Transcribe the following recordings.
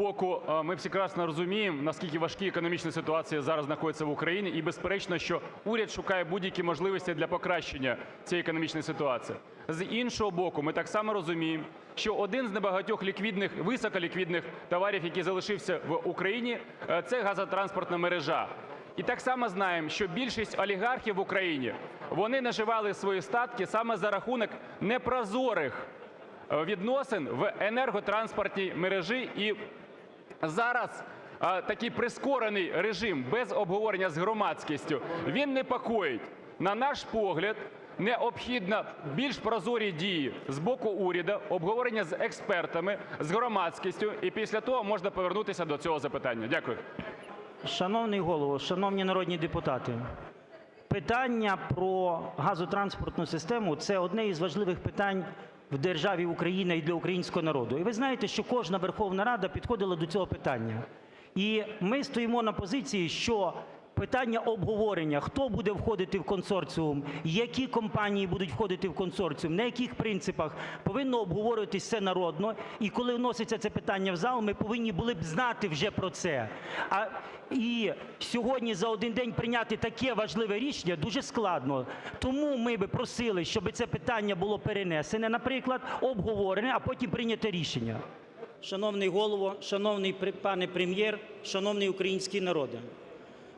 боку, е, ми всі прекрасно розуміємо, наскільки важкі економічні ситуації зараз знаходяться в Україні, і безперечно, що уряд шукає будь-які можливості для покращення цієї економічної ситуації. З іншого боку, ми так само розуміємо, що один з небагатьох ліквідних, високоліквідних товарів, який залишився в Україні, е, це газотранспортна мережа. І так само знаємо, що більшість олігархів в Україні, вони наживали свої статки саме за рахунок непрозорих е, відносин в енерготранспортній мережі. І зараз такий прискорений режим без обговорення з громадськістю, він непокоїть. На наш погляд, необхідно більш прозорі дії з боку уряду, обговорення з експертами, з громадськістю, і після того можна повернутися до цього запитання. Дякую. Шановний Голово, шановні народні депутати, питання про газотранспортну систему – це одне із важливих питань в державі Україна і для українського народу. І ви знаєте, що кожна Верховна Рада підходила до цього питання. І ми стоїмо на позиції, що питання обговорення, хто буде входити в консорціум, які компанії будуть входити в консорціум, на яких принципах, повинно обговорюватись всенародно. І коли вноситься це питання в зал, ми повинні були б знати вже про це. А і сьогодні за один день прийняти таке важливе рішення дуже складно. Тому ми би просили, щоб це питання було перенесене, наприклад, обговорене, а потім прийняте рішення. Шановний Голово, шановний пане Прем'єр, шановний український народе,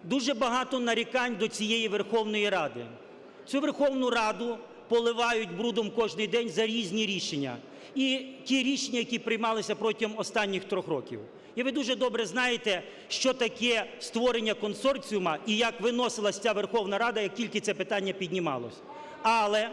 дуже багато нарікань до цієї Верховної Ради. Цю Верховну Раду поливають брудом кожний день за різні рішення. І ті рішення, які приймалися протягом останніх трьох років. І ви дуже добре знаєте, що таке створення консорціума і як виносилась ця Верховна Рада, як тільки це питання піднімалось. Але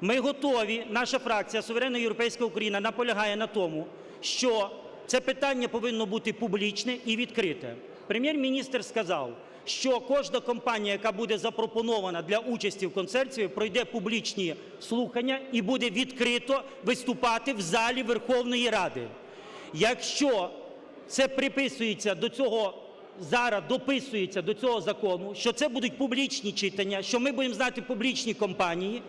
ми готові, наша фракція Суверенна Європейська Україна наполягає на тому, що це питання повинно бути публічне і відкрите. Прем'єр-міністр сказав, що кожна компанія, яка буде запропонована для участі в консорціумі, пройде публічні слухання і буде відкрито виступати в залі Верховної Ради. Якщо це приписується до цього зараз дописується до цього закону, що це будуть публічні читання, що ми будемо знати публічні компанії,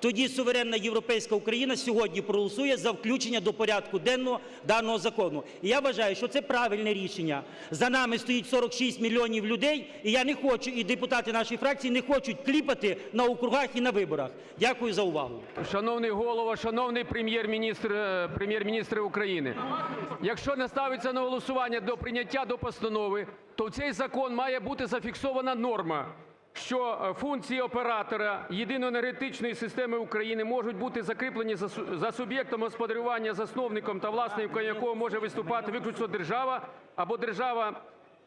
тоді суверенна європейська Україна сьогодні проголосує за включення до порядку денного даного закону. І я вважаю, що це правильне рішення. За нами стоїть 46 мільйонів людей, і я не хочу, і депутати нашої фракції не хочуть кліпати на округах і на виборах. Дякую за увагу. Шановний Голово, шановний Прем'єр-міністр, е, Прем'єр-міністр України, якщо не ставиться на голосування до прийняття до постанови, то в цей закон має бути зафіксована норма, що е, функції оператора єдиної енергетичної системи України можуть бути закріплені за суб'єктом господарювання, засновником та власником якого може виступати виключно держава або держава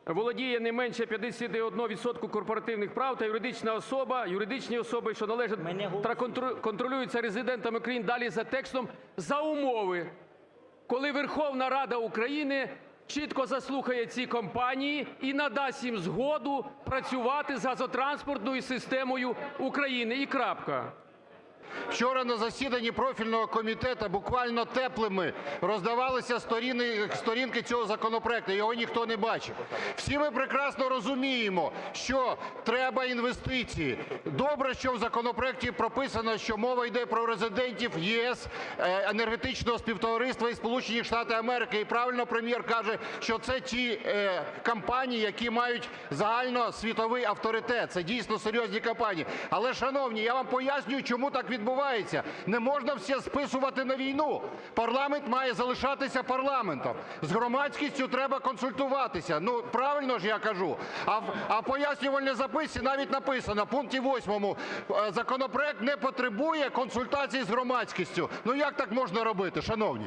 володіє не менше 51% корпоративних прав та юридична особа, юридичні особи, що належать та контролюються резидентами країн, далі за текстом, за умови, коли Верховна Рада України чітко заслухає ці компанії і надасть їм згоду працювати з газотранспортною системою України. І крапка. Вчора на засіданні профільного комітету буквально теплими роздавалися сторінки цього законопроекту, його ніхто не бачив. Всі ми прекрасно розуміємо, що треба інвестиції. Добре, що в законопроекті прописано, що мова йде про резидентів ЄС, е, енергетичного співтовариства і Сполучені Штати Америки. І правильно Прем'єр каже, що це ті е, компанії, які мають загальносвітовий авторитет. Це дійсно серйозні компанії. Але, шановні, я вам пояснюю, чому так відбувається. Не можна все списувати на війну. Парламент має залишатися парламентом. З громадськістю треба консультуватися. Ну, правильно ж я кажу. А в, а в пояснювальній записці навіть написано, в пункті 8, е, законопроект не потребує консультацій з громадськістю. Ну як так можна робити, шановні?